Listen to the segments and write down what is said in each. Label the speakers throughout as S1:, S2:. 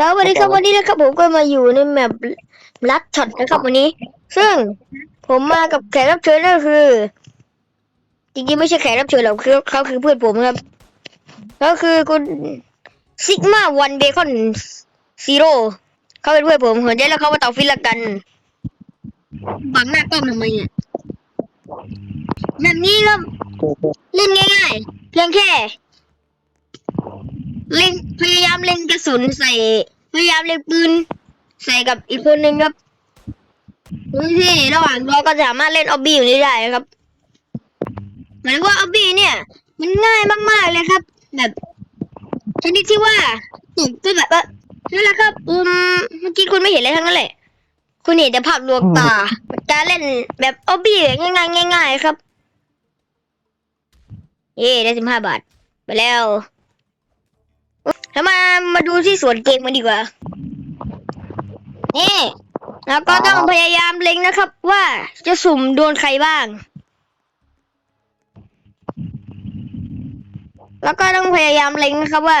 S1: แล้ววันนี้ครับวันนี้นะครับผมก็มาอยู่ในแมปลัดช็อตนะครับวันนี้ ซึ่งผมมากับแขกรับเชิญก็คือ จริงๆไม่ใช่แขกรับเชิญหรอกคือเขาคือเพื่อนผมครับ ก็คือคุณซิกมาวันเบคอนซีโร่เขาเป็นเพื่อนผมเห็นได้แล้วเขามาต่อฟิลละกันบังหน้ากล้องทำไมเนี่ยแบบนี้ครับเล่นง่ายๆเพียงแค่ เล็งพยายามเล็งกระสุนใส่ พยายามเล็งปืน ใส่กับอีกคนหนึ่งครับที่ระหว่างรอก็สามารถเล่นออบบี้อยู่นี้ได้ครับหมายถึงว่าออบบี้เนี่ย มันง่ายมากๆเลยครับ แบบชนิดที่ว่าตกก็แบบว่านั่นแหละครับอืมเมื่อกี้คุณไม่เห็นอะไรทั้งนั้นแหละคุณเห็นแต่ภาพลวงตาการเล่นแบบออบบี้ง่ายๆง่าย ๆ ครับ เย่ได้สิบห้าบาท ไปแล้ว แล้วมามาดูที่สวนเกมมันดีกว่า นี่แล้วก็ต้องพยายามเล็งนะครับ ว่าจะสุ่มโดนใครบ้าง แล้วก็ต้องพยายามเล็งนะครับว่า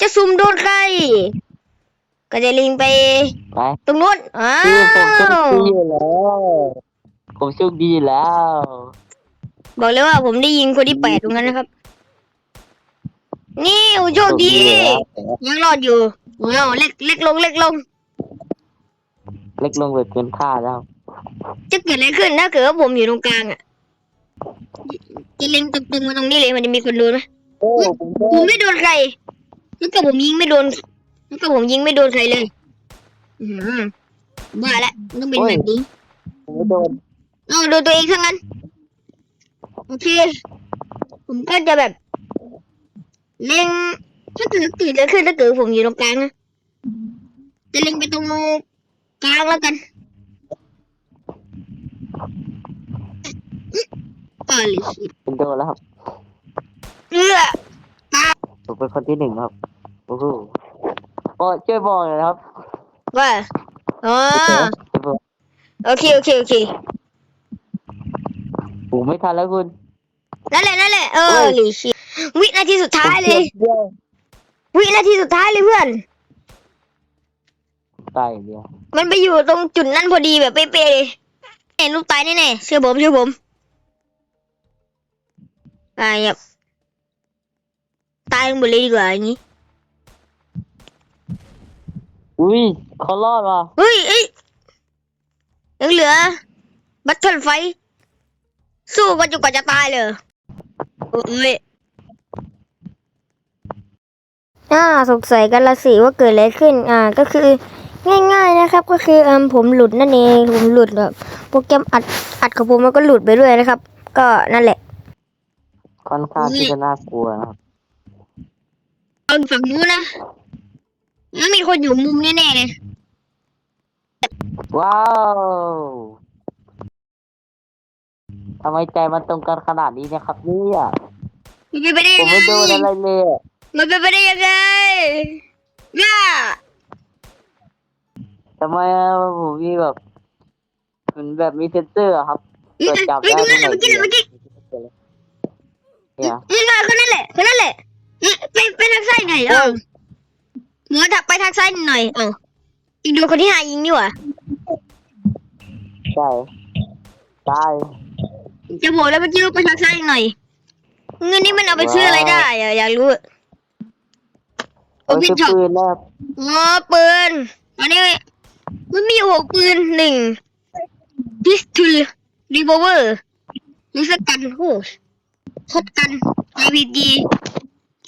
S1: จะสุ่มโดนใคร ก็จะเล็งไป
S2: ไป
S1: ตรงนู้นอ้า
S2: คือผมโชควดีอยู่แล้วผมโชคดีอยู่แล้ว
S1: บอกเลยว่าผมได้ยิงคนที่แปดตรงนั้นนะครับ นี่โอ้โชคดียังรอดอยู่โอ้ยเล็กเล็กลงเล็กลง
S2: เล็กลงไปเกินค่าแล้ว
S1: จะเกิดอะไรขึ้นถ้าเกิดว่าผมอยู่ตรงกลางอะจะเล็งตรงๆมาตรงนี้เลยมันจะมีคนโดนไหม
S2: โอ้ผม
S1: ผมไม่โดนใครแล้วก็ผมยิงไม่โดนแล้วก็ผมยิงไม่โดนใครเลยอืมบ้าละมันต้องเป็นแบบนี้
S2: ผมไม่โดน
S1: เอาโดนตัวเองทั้งนั้นโอเคผมก็จะแบบ เล็งถ้าเกิดเกิดอะขึ้นถ้าเกิดผมอยู่ตรงกลางนะจะเล็งไปตรงกลางแล้วกันก็เลย
S2: ผมโดนแล้วครับ
S1: เอื้อ
S2: ผมเป็นคนที่หนึ่งครับโอ้โหโอ้ช่วยบอกหน่อยนะครับ
S1: ว่าอ๋อโอเคโอเคโอเค
S2: ผมไม่ทันแล้วคุณ
S1: นั่นแหละนั่นแหละเออหลีชิ วินาทีสุดท้ายเลย
S2: ผมเดียว
S1: วินาทีสุดท้ายเลยเพื่อน
S2: ตายอย่างเดียว
S1: มันไปอยู่ตรงจุดนั้นพอดีแบบเป๊ะๆเลยเห็นลูกตายแน่ๆเชื่อผมเชื่อผมตายแบบตายหมดเลยดีกว่าอย่างนี้
S2: อุ้ยเขารอดว่ะ
S1: เฮ้ยเอ้ยยังเหลือบัตเทิลไฟสู้กันจนกว่าจะตายเลยเอ้ย อ่าสงสัยกันละสิว่าเกิดอะไรขึ้น อ่าก็คือง่ายๆนะครับ ก็คืออืมผมหลุดนั่นเองผมหลุดแบบโปรแกรมอัดอัดของผมมันก็หลุดไปด้วยนะครับ ก็นั่นแหละ
S2: ค่อนข้างที่จะน่ากลัวนะครับ
S1: เอาฝั่งนู้นนะแล้วมีคนอยู่มุมแน่ๆเลย
S2: ว้าวทำไมใจมันตรงกันขนาดนี้เนะครับเนี่ย
S1: มันเป็นไปได้
S2: ผ
S1: ยั
S2: ม
S1: งไง
S2: ไม่โดนอะไรเลยอะ
S1: มันเป็นไปได้ยังไงย่า
S2: ทำไมอะผมมีแบบเหมือนแบบมีเซนเซอร์อะครับตรวจจับ
S1: เฮ้ย
S2: ได้
S1: ตรงนั้นแหละ
S2: ไห
S1: เมื่อกี้เมื่อกี้
S2: เนี่ย
S1: นี่มาคนนั้นแหละคนนั้นแหละเอ๊ะไปไปทางซ้ายหน่อยเออหมอถักไปทางซ้ายหน่อยเอออีกดูคนที่หายิงดีกว่า
S2: ใช่ตาย
S1: จะบอกแล้วเมื่อกี้ว่าไปทางซ้ายหน่อยเงินนี้มันเอาไปซื้ออะไรได้อะอยากรู้ อะโอ้
S2: เอา
S1: พี่
S2: ซื้อ
S1: ชอบ
S2: ปืนแล้ว
S1: อ๋อปืนอันนี้มันมีหกปืนหนึ่งพิสตูลรีโวเวอร์ลิสกันโอ้ทดกันไอพีจี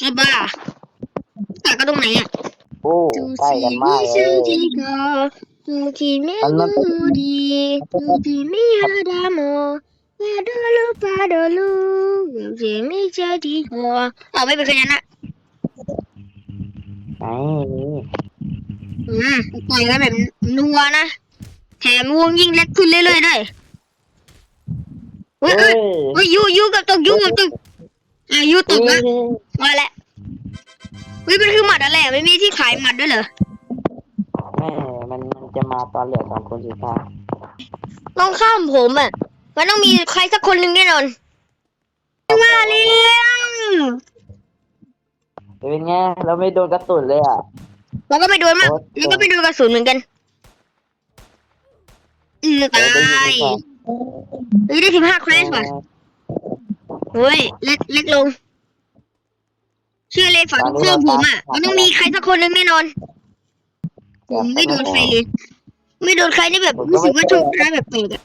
S1: กระบาแต่ก็ตรงไหนอะ
S2: โอ้ใกล้กันมากเลย
S1: Tu kimi mudi, tu kimi adamo, padolu padolu, kimi jadi ho. อ๋อไม่เป็นขนาดนั้น
S2: ไหน
S1: อืมปล่อยกันแบบนัวนะ แถมวงยิ่งเล็กขึ้นเรื่อยๆด้วยเฮ้ย
S2: เฮ้
S1: เฮ้ย
S2: ย
S1: เฮ้ยยูยูกับตกยูกับตกอะยูตกนะมาแล้วเฮ้ยมันคือหมัดอะไรอะไม่มีที่ขายหมัดด้วยเหรอ
S2: แม่มันมันจะมาตอนเหลือสองคนสุดท้าย
S1: ต้องข้ามผมอะ มันต้องมีใครสักคนหนึ่งแน่นอนมาเลี้ยง
S2: เป็นไงเราไม่โดนกระสุนเลยอะ
S1: แล้วก็ไม่โดนมากแล้วก็ไม่โดนกระสุนเหมือนกัน อืมตายเฮ้ยได้สิบห้าเครสว่ะเฮ้ยเล็กเล็กลง เชื่อเลยฝั่งข้างผมอะ มันต้องมีใครสักคนหนึ่งแน่นอน ผมไม่โดนใครเลย ไม่โดนใครนี่แบบรู้สึกว่าโชคร้ายแบบแปลกอะ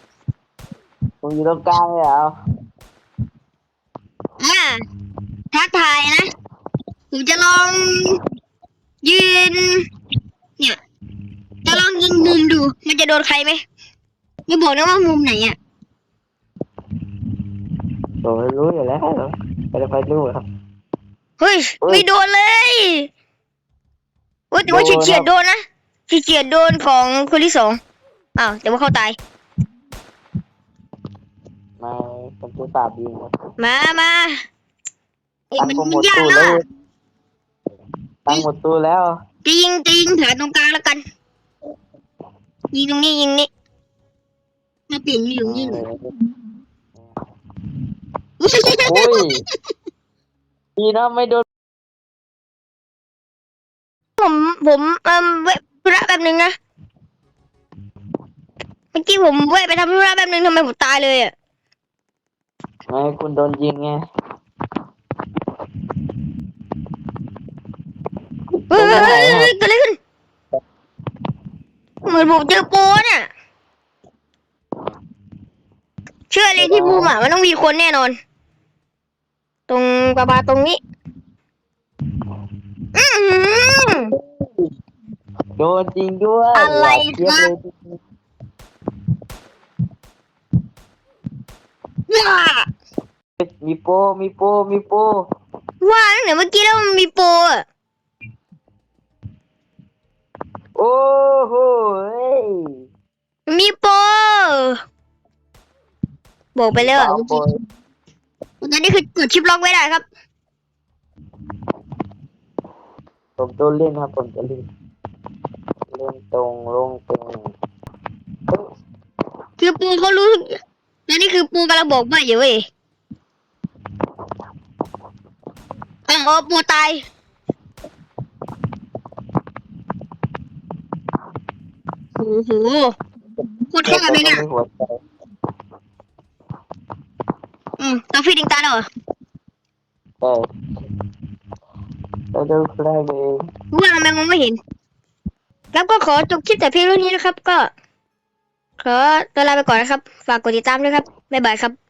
S2: ผมอยู่ตรงกลางเลยเหรอ
S1: อ่าท้าทายนะ ผมจะลองยืน เนี่ย จะลองยิงมุมดู มันจะโดนใครไหมไม่บอกนะว่ามุมไหนอะ
S2: ผมรู้อยู่แล้วไม่ได้ไปรู้ครับ
S1: เฮ้ย
S2: เฮ้ย
S1: ไม่โดนเลยโอ้ยแต่ว่า
S2: โดน
S1: เฉียด
S2: ครับ
S1: ๆโดนนะเฉียดๆโดนของคนที่สองอ้าวแต่ว่าเขาตาย
S2: ไม่เป็นตัวสาบยิงครับ
S1: มามาเอ้ย
S2: ตั้ง
S1: มัน
S2: ผมหม
S1: มัน
S2: ด
S1: ยาก
S2: ตู้
S1: แล้
S2: แล้วว ตั้งหมดตู้แล้ว
S1: จะยิงจะยิงแผลตรงกลางแล้วกัน ยิงตรงนี้ยิงนี่มาเปลี่ยนอยู่นี่หน่อย
S2: โอ้ยดีนะไม่โดน
S1: ผมผมเอ่มเวะธุระแบบนึงนะ เมื่อกี้ผมเวะไปทำธุระแบบนึงทำไมผมตายเลยอะ
S2: ไม่คุณโดนยิงไง
S1: ฮ้ยเฮ้ยเฮ้ยเกิดอะไรขึ้นเหมือนผมเจอโปน่ะเชื่อเลยที่บูมอะมันต้องมีคนแน่นอน ตรงประมาตรงนี้ อือหือ
S2: โดนจริงด้วย
S1: อะไรครับว้า
S2: มีโปมีโปมีโป
S1: ว่าตั้งแต่เมื่อกี้แล้วมันมีโปรอะ
S2: อ้โหเฮ้ย
S1: มีโปรบอกไปแล้วอะ
S2: สาว
S1: เมื่อ
S2: โป
S1: กี้ตอนนี้คือกดชิปล็อกไว้ได้ครับ
S2: ผมตัวเล่นครับผมจะเล่นเล่นตรงลงตรง
S1: คือปูเขารู้แล้วนี่คือปูกำลังบอกว่าอยู่เว้ยอ๋อปูตาย โอ้โหโคตรเท่เลยเนี่ย
S2: ไม่หัวใจ
S1: อืมตัวฟีดิงตายแล้วเหรอ
S2: แต่เราดูใครเอง
S1: ว่าทำไมมองไม่เห็น แล้วก็ขอจบคลิปแต่เพียงเท่านี้นะครับ ก็ ขอตัวลาไปก่อนนะครับ ฝากกดติดตามด้วยครับบ๊ายบายครับ